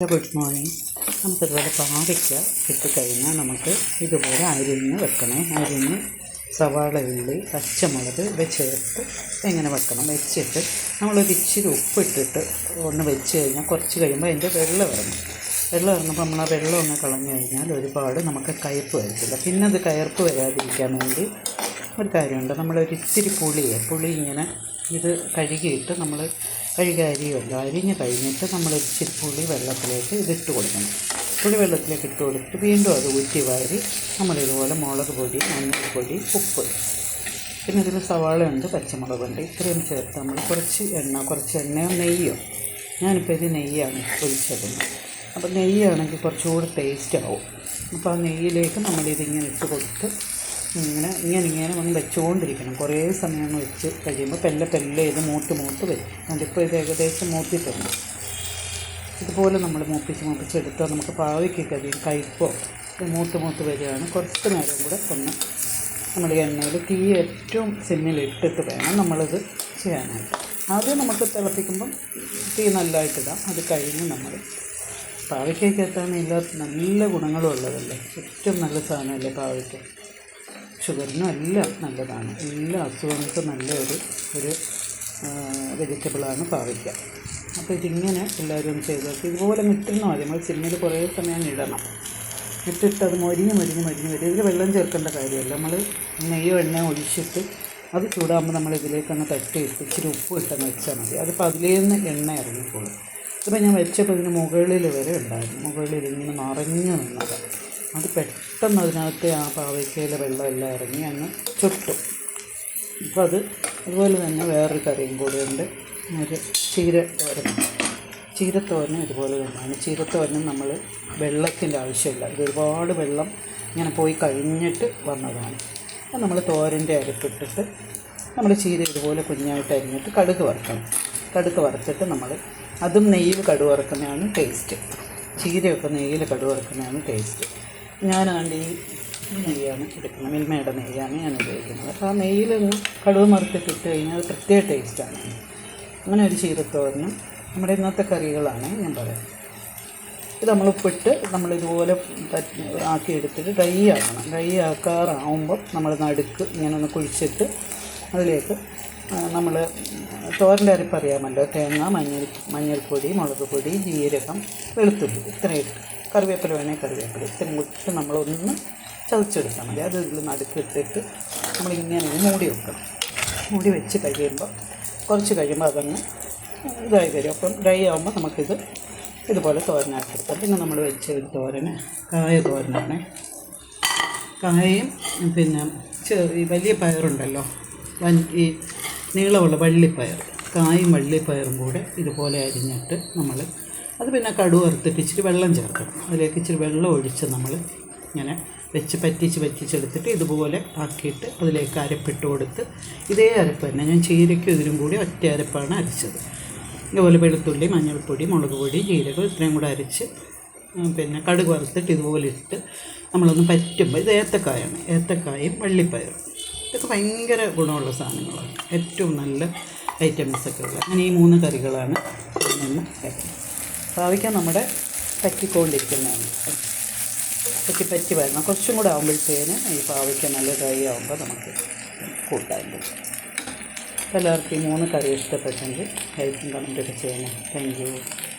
Good morning. നമുക്കിതുപോലെ പാവയ്ക്ക കിട്ടിക്കഴിഞ്ഞാൽ നമുക്ക് ഇതുപോലെ അരിഞ്ഞ് വെക്കണേ. അരിഞ്ഞ് സവാള ഉള്ളി പച്ചമുളക് ഇവ ചേർത്ത് എങ്ങനെ വെക്കണം? വെച്ചിട്ട് നമ്മളൊരു ഇച്ചിരി ഉപ്പിട്ടിട്ട് ഒന്ന് വെച്ച് കഴിഞ്ഞാൽ കുറച്ച് കഴിയുമ്പോൾ അതിന്റെ വെള്ളം ഇറങ്ങും. വെള്ളം ഇറങ്ങുമ്പോൾ നമ്മൾ ആ വെള്ളം ഒന്ന് കളഞ്ഞു കഴിഞ്ഞാൽ ഒരുപാട് നമുക്ക് കയ്പ്പ് വരത്തില്ല. പിന്നെ അത് കയർപ്പ് വരാതിരിക്കാൻ വേണ്ടി ഒരു കാര്യമുണ്ട്. നമ്മളൊരു ഇത്തിരി പുളിയെ പുളി ഇങ്ങനെ ഇത് കഴുകിയിട്ട് നമ്മൾ കഴുകി അരിയുമല്ലോ അരിഞ്ഞ് കഴിഞ്ഞിട്ട് നമ്മൾ ഇച്ചിരി പുളി വെള്ളത്തിലേക്ക് ഇതിട്ട് കൊടുക്കണം. പുളി വെള്ളത്തിലേക്ക് ഇട്ട് കൊടുത്തിട്ട് വീണ്ടും അത് ഊറ്റി വാരി നമ്മളിതുപോലെ മുളക് പൊടി മഞ്ഞൾപ്പൊടി ഉപ്പ്. പിന്നെ ഇതിൽ സവാളയുണ്ട് പച്ചമുളകുണ്ട്. ഇത്രയും ചേർത്ത് നമ്മൾ കുറച്ച് എണ്ണ കുറച്ച് എണ്ണയോ നെയ്യോ. ഞാനിപ്പോൾ ഇത് നെയ്യാണ് ഒഴിച്ചേക്കുന്നത് അപ്പോൾ നെയ്യാണെങ്കിൽ കുറച്ചുകൂടി ടേസ്റ്റ് ആവും. അപ്പോൾ ആ നെയ്യിലേക്ക് നമ്മളിതിങ്ങനെ ഇട്ട് കൊടുത്ത് ഇങ്ങനെ ഇങ്ങനെ ഇങ്ങനെ ഒന്ന് വെച്ചുകൊണ്ടിരിക്കണം കുറേ സമയം വെച്ച് കഴിയുമ്പോൾ പെല്ലെ പെല്ലെ ഇത് മൂത്ത് മൂത്ത് വരും. അതിപ്പോൾ ഇത് ഏകദേശം മൂത്തിട്ടുണ്ട്. ഇതുപോലെ നമ്മൾ മൂപ്പിച്ച് മൂപ്പിച്ചെടുത്താൽ നമുക്ക് പാവയ്ക്ക് കഴിയും. കയ്പോ മൂത്ത് മൂത്ത് വരികയാണ്. കുറച്ച് നേരം കൂടെ ഒന്ന് നമ്മൾ എണ്ണയിൽ തീ ഏറ്റവും സിമ്മിൽ ഇട്ടിട്ട് വേണം നമ്മളിത് ചെയ്യാനായിട്ട്. ആദ്യം നമുക്ക് തിളപ്പിക്കുമ്പം തീ നല്ലതായിട്ടിടാം അത് കഴിഞ്ഞ് നമ്മൾ പാവയ്ക്കകത്താണ് എല്ലാ നല്ല ഗുണങ്ങളും ഉള്ളതല്ലേ ഏറ്റവും നല്ല സാധനമല്ലേ പാവയ്ക്ക? ഷുഗറിനും എല്ലാം നല്ലതാണ്. എല്ലാ അസുഖങ്ങൾക്കും നല്ലൊരു ഒരു വെജിറ്റബിളാണ് പാവയ്ക്ക. അപ്പോൾ ഇതിങ്ങനെ എല്ലാവരും ഒന്ന് ചെയ്ത് നോക്കി. ഇതുപോലെ നിൽക്കുന്ന മതി. നമ്മൾ സിമ്മിൽ കുറേ സമയം ഇടണം. ഇട്ടിട്ട് അത് മൊരിഞ്ഞ് മൊരിഞ്ഞ് മൊരിഞ്ഞ് വരും ഇതിൽ വെള്ളം ചേർക്കേണ്ട കാര്യമല്ല. നമ്മൾ നെയ്യോ എണ്ണയോ ഒഴിച്ചിട്ട് അത് ചൂടാകുമ്പോൾ നമ്മൾ ഇതിലേക്കങ്ങ് തട്ടി ഇട്ട് ഇച്ചിരി ഉപ്പ് ഇട്ടെന്ന് വെച്ചാൽ മതി. അതിപ്പോൾ അതിലേന്ന് എണ്ണ ഇറങ്ങിക്കോളും. ഇപ്പോൾ ഞാൻ വെച്ചപ്പോൾ ഇതിന് മുകളിൽ വരെ ഉണ്ടായിരുന്നു. മുകളിൽ ഇങ്ങനെ നിറഞ്ഞു നിന്നത്. അത് പെട്ടെന്ന് അതിനകത്ത് ആ പാവയ്ക്കയിലെ വെള്ളമെല്ലാം ഇറങ്ങി അങ്ങ് ചുട്ടും. അപ്പോൾ അത് അതുപോലെ തന്നെ വേറൊരു കറിയും കൂടെയുണ്ട്. ഒരു ചീരത്തോരൻ ചീരത്തോരനും ഇതുപോലെ തന്നെയാണ്. ചീരത്തോരനും നമ്മൾ വെള്ളത്തിന്റെ ആവശ്യമില്ല. ഇത് ഒരുപാട് വെള്ളം ഇങ്ങനെ പോയി കഴിഞ്ഞിട്ട് വന്നതാണ്. അത് നമ്മൾ തോരന്റെ അരപ്പിട്ടിട്ട് നമ്മൾ ചീര ഇതുപോലെ കുഞ്ഞായിട്ട് അരിഞ്ഞിട്ട് കടുക് വറുക്കണം. കടുക് വറുത്തിട്ട് നമ്മൾ അതും നെയ്യിൽ കടുക് വറുക്കുന്നതാണ് ടേസ്റ്റ് ചീരയൊക്കെ നെയ്യിൽ കടുക് വറുക്കുന്നതാണ് ടേസ്റ്റ് ഞാനാണ്ട് ഈ നെയ്യാണ് എടുക്കുന്നത്. മിൽമയുടെ നെയ്യാണ് ഞാൻ ഉപയോഗിക്കുന്നത്. അപ്പോൾ ആ നെയ്യിൽ കടുവ് മറുത്തിട്ട് ഇട്ട് കഴിഞ്ഞാൽ അത് പ്രത്യേക ടേസ്റ്റാണ് അങ്ങനെ ഒരു ചീരത്തോരനും നമ്മുടെ ഇന്നത്തെ കറികളാണ് ഞാൻ പറയാം ഇത് നമ്മൾ ഉപ്പിട്ട് നമ്മളിതുപോലെ ഇതുപോലെ ആക്കി എടുത്തിട്ട് ഡ്രൈ ആക്കണം. ഡ്രൈ ആക്കാറാവുമ്പോൾ നമ്മൾ നടുക്ക് ഇങ്ങനെ ഒന്ന് കുഴിച്ചിട്ട് അതിലേക്ക് നമ്മൾ തോരന്റെ അരപ്പ് അറിയാമല്ലോ. തേങ്ങ മഞ്ഞൾ മഞ്ഞൾപ്പൊടി മുളക് പൊടി ജീരകം വെളുത്തുള്ളി ഇത്രയും കറിവേപ്പില വേണേൽ കറിവേപ്പില. ഇത്രയും ഇട്ട് നമ്മളൊന്ന് ചതച്ചെടുത്താൽ മതി. അത് ഇതിൽ നടുക്കിട്ടിട്ട് നമ്മളിങ്ങനെ മൂടി വെക്കണം. മൂടി വെച്ച് കഴിയുമ്പോൾ കുറച്ച് കഴിയുമ്പോൾ അതങ്ങ് ഇതായി വരും. അപ്പം ഡ്രൈ ആകുമ്പോൾ നമുക്കിത് ഇതുപോലെ തോരനാക്കിയെടുക്കാം. പിന്നെ നമ്മൾ വെച്ച ഒരു തോരന് കായ തോരനാണ്. കായയും പിന്നെ ചെറിയ വലിയ പയറുണ്ടല്ലോ. വൻ ഈ നീളമുള്ള വള്ളിപ്പയർ. കായും വള്ളിപ്പയറും കൂടെ ഇതുപോലെ അരിഞ്ഞിട്ട് നമ്മൾ അത് പിന്നെ കടുവ് വറുത്തിട്ട് ഇച്ചിരി വെള്ളം ചേർക്കണം. അതിലേക്ക് ഇച്ചിരി വെള്ളം ഒഴിച്ച് നമ്മൾ ഇങ്ങനെ വെച്ച് പറ്റിച്ച് പറ്റിച്ചെടുത്തിട്ട് ഇതുപോലെ ആക്കിയിട്ട് അതിലേക്ക് അരപ്പിട്ട് കൊടുത്ത് ഇതേ അരപ്പ് തന്നെ. ഞാൻ ചീരയ്ക്കും ഇതിനും കൂടി ഒറ്റ അരപ്പാണ് അരച്ചത്. ഇതുപോലെ വെളുത്തുള്ളി മഞ്ഞൾപ്പൊടി മുളക് പൊടി ജീരകം ഇത്രയും കൂടെ അരച്ച് പിന്നെ കടുക് വറുത്തിട്ട് ഇതുപോലെ ഇട്ട് നമ്മളൊന്ന് പറ്റുമ്പോൾ ഇത് ഏത്തക്കായാണ്. ഏത്തക്കായും വള്ളിപ്പയറും. ഇതൊക്കെ ഭയങ്കര ഗുണമുള്ള സാധനങ്ങളാണ്. ഏറ്റവും നല്ല ഐറ്റംസൊക്കെ ഉള്ളത്. അങ്ങനെ ഈ മൂന്ന് കറികളാണ് നിന്ന് ഭാവിക്കാൻ നമ്മുടെ പറ്റിക്കൊണ്ടിരിക്കുന്നതാണ്. പറ്റി പറ്റി വരണം. കുറച്ചും കൂടെ ആകുമ്പോഴത്തേന് ഈ പാവയ്ക്ക നല്ല ഡ്രൈ ആകുമ്പോൾ നമുക്ക് കൂട്ടാൻ പറ്റും. എല്ലാവർക്കും ഈ മൂന്ന് കറി ഇഷ്ടപ്പെട്ടെങ്കിൽ ലൈക്കും കമന്റൊക്കെ ചെയ്യണം. Thank you.